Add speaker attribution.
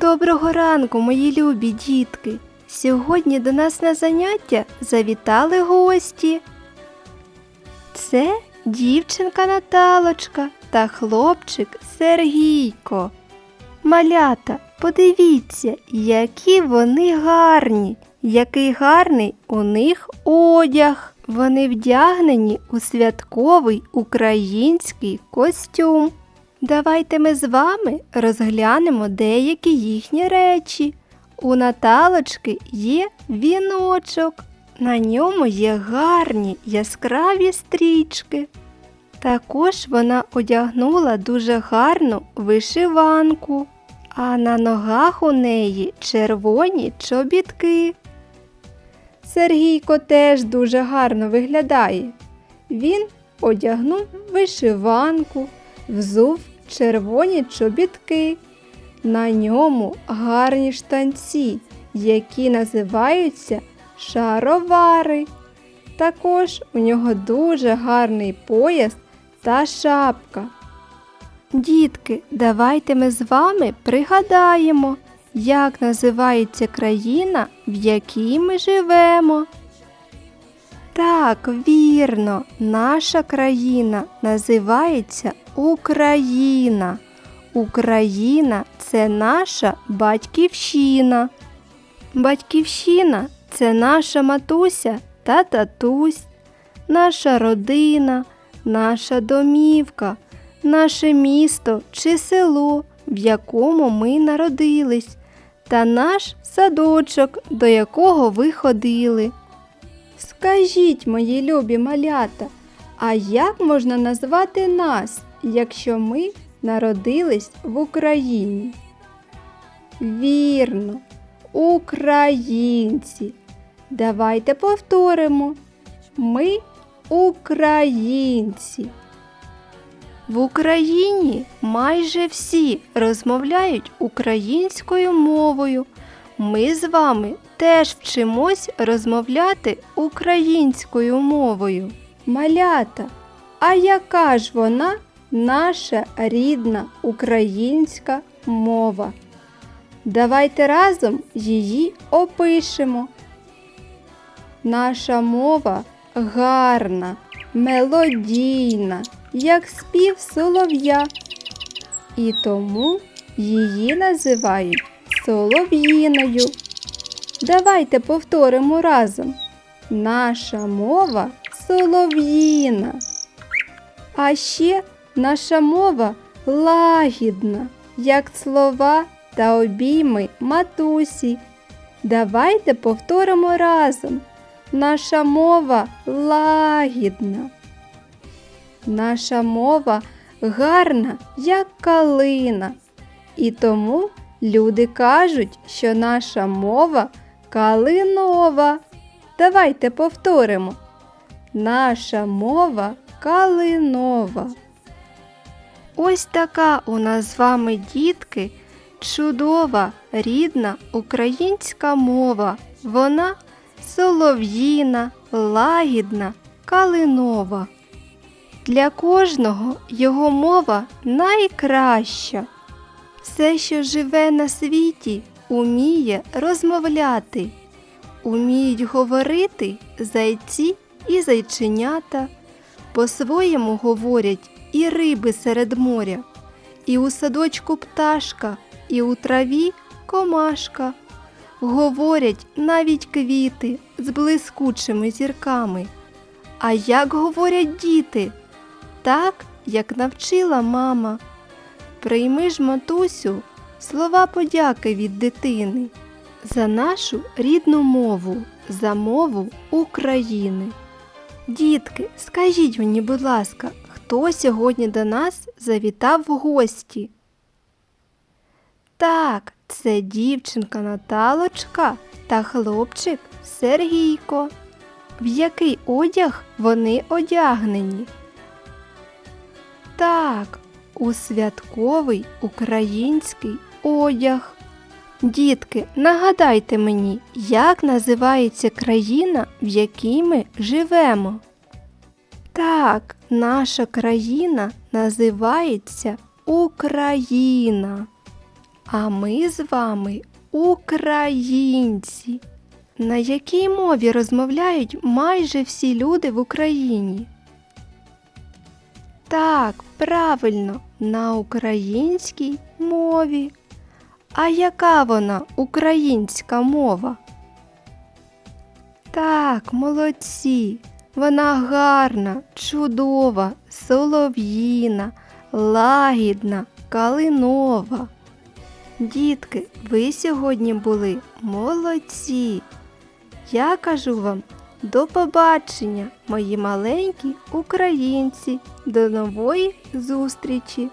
Speaker 1: Доброго ранку, мої любі дітки! Сьогодні до нас на заняття завітали гості. Це дівчинка Наталочка та хлопчик Сергійко. Малята, подивіться, які вони гарні, який гарний у них одяг. Вони вдягнені у святковий український костюм. Давайте ми з вами розглянемо деякі їхні речі. У Наталочки є віночок. На ньому є гарні яскраві стрічки. Також вона одягнула дуже гарну вишиванку, а на ногах у неї червоні чобітки. Сергійко теж дуже гарно виглядає. Він одягнув вишиванку, взув червоні чобітки. На ньому гарні штанці, які називаються шаровари. Також у нього дуже гарний пояс та шапка. Дітки, давайте ми з вами пригадаємо, як називається країна, в якій ми живемо. Так, вірно, наша країна називається Україна. Україна це наша батьківщина. Батьківщина це наша матуся та татусь, наша родина, наша домівка, наше місто чи село, в якому ми народились, та наш садочок, до якого ви ходили. Скажіть, мої любі малята, а як можна назвати нас, якщо ми народились в Україні? Вірно, українці. Давайте повторимо. Ми українці. В Україні майже всі розмовляють українською мовою. Ми з вами теж вчимось розмовляти українською мовою. Малята, а яка ж вона наша рідна українська мова? Давайте разом її опишемо. Наша мова гарна, мелодійна, як спів солов'я, і тому її називають солов'їною. Давайте повторимо разом. Наша мова солов'їна. А ще наша мова лагідна, як слова та обійми матусі. Давайте повторимо разом. Наша мова лагідна. Наша мова гарна, як калина. І тому люди кажуть, що наша мова калинова. Давайте повторимо. Наша мова калинова. Ось така у нас з вами, дітки, чудова, рідна українська мова. Вона солов'їна, лагідна, калинова. Для кожного його мова найкраща. Все, що живе на світі, уміє розмовляти, уміють говорити зайці і зайченята, по-своєму говорять і риби серед моря, і у садочку пташка, і у траві комашка. Говорять навіть квіти з блискучими зірками. А як говорять діти? Так, як навчила мама. Прийми ж, матусю, слова подяки від дитини за нашу рідну мову, за мову України. Дітки, скажіть мені, будь ласка, хто сьогодні до нас завітав в гості? Так, це дівчинка Наталочка та хлопчик Сергійко. В який одяг вони одягнені? Так, у святковий український одяг. Дітки, нагадайте мені, як називається країна, в якій ми живемо? Так, наша країна називається Україна. А ми з вами українці. На якій мові розмовляють майже всі люди в Україні? Так, правильно, на українській мові. А яка вона українська мова? Так, молодці. Вона гарна, чудова, солов'їна, лагідна, калинова. Дітки, ви сьогодні були молодці. Я кажу вам до побачення, мої маленькі українці. До нової зустрічі!